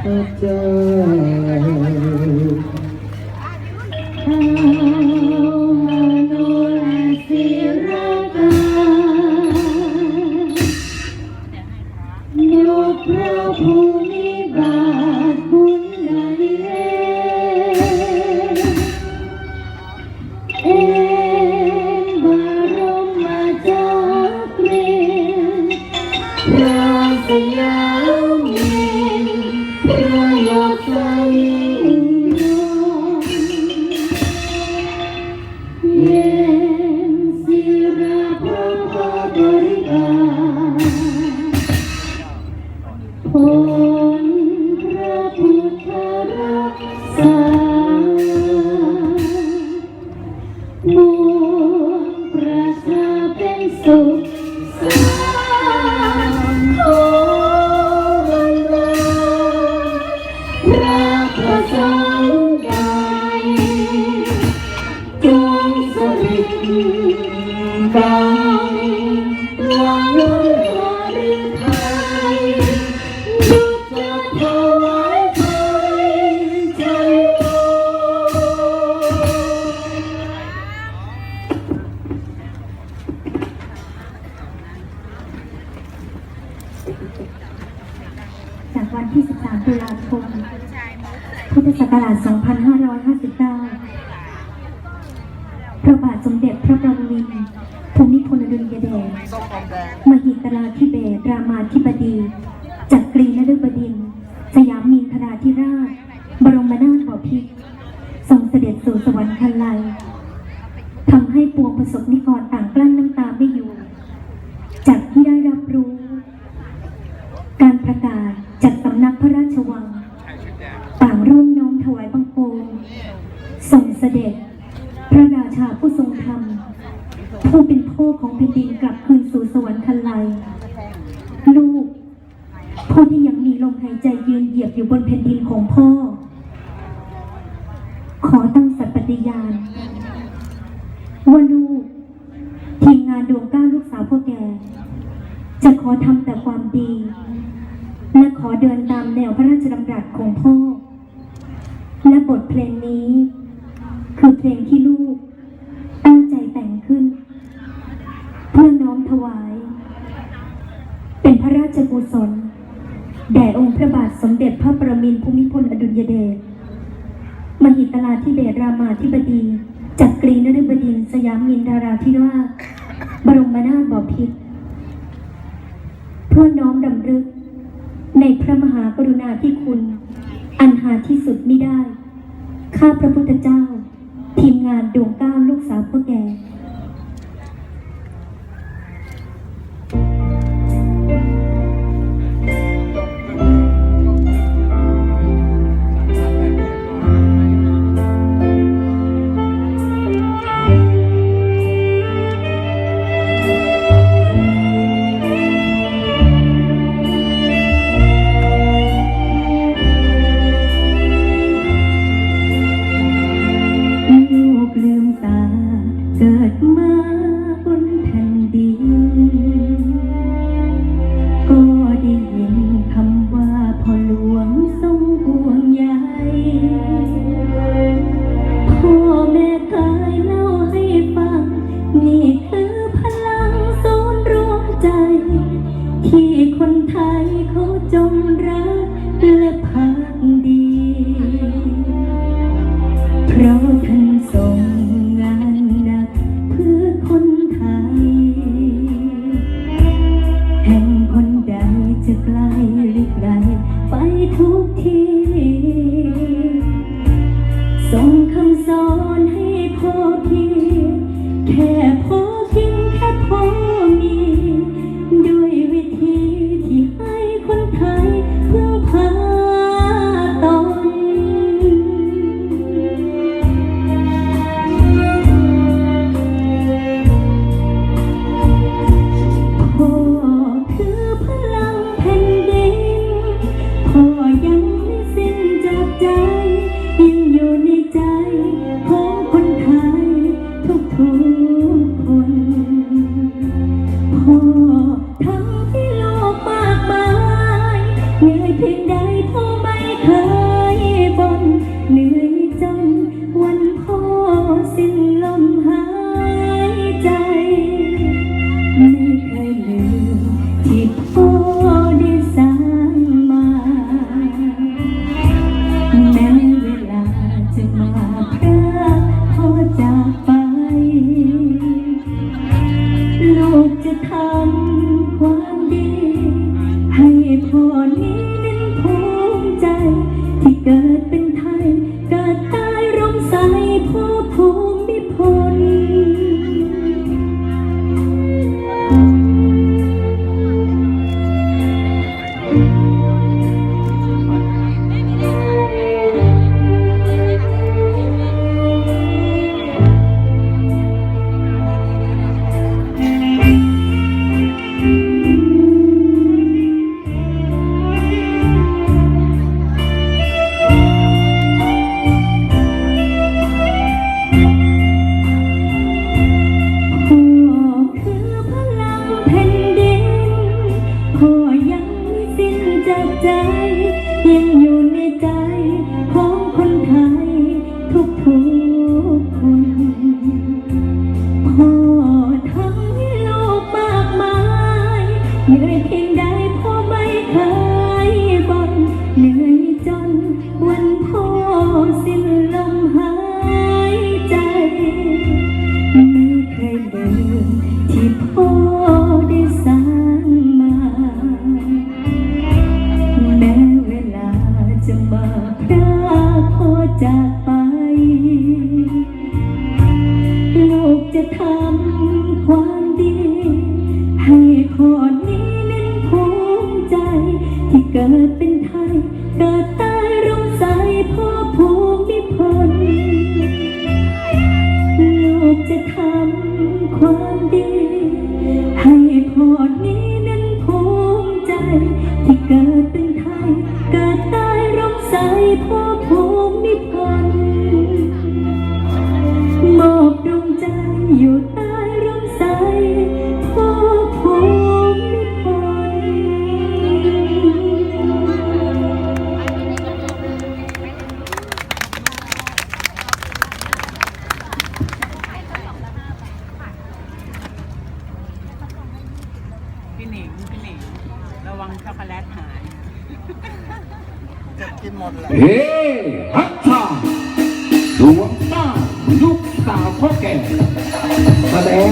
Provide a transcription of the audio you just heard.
เข้ จากวันที่ 13 ตุลาคม พุทธศักราช 2559 พระบาทสมเด็จพระปรมินทรภูมิพลอดุลยเดช มหิตราธิเบศรามาธิบดี จักรีนฤบดิน สยามมินทราธิราช บรมนาถบพิตรทรงเสด็จสู่สวรรคันไลยทำให้ปวงประสบนิกรต่างกลั้นน้ำตาไม่อยู่ จากที่ได้รับรู้ การประกาศ สำนักพระรางต่างร่วมน้อมถวายบังคมส่งเสด็จ พระราชาผู้ทรงธรรม ผู้เป็นพ่อของแผ่นดินกลับคืนสู่สวรรคันไลยลูกผู้ที่ยังมีลมหายใจยืนเหยียบอยู่บนแผ่นดินของพ่อ ขอตั้งสัตย์ปฏิญาณว่าลูกทีมงานดวงก้าวลูกสาวพ่อแก จะขอทำแต่ความดี ขอเดินตามแนวพระราชดำรัสของพ่อ และบทเพลงนี้ คือเพลงที่ลูก ตั้งใจแต่งขึ้น เพื่อน้อมถวาย เป็นพระราชกุศลแด่องค์พระบาทสมเด็จพระประมินทรภูมิพลอดุลยเดชมหิตลาธิเบศรามาธิบดีจักรีนฤบดินสยามมินดาราธิราชบรมนาถบพิตรเพื่อน้อมดำลึก ในพระมหากรุณาธิคุณ อันหาที่สุดไม่ได้ ข้าพระพุทธเจ้า ทีมงานดวงก้าวลูกสาวพ่อแก่ คนไทยเขาจง Oh. พี่หนิงพี่หนิงระวังช็อกโกแลตหาย จะกินหมดเหละเฮ้ฮัทชาดวงตาลูกตาพ่อแก่แสดง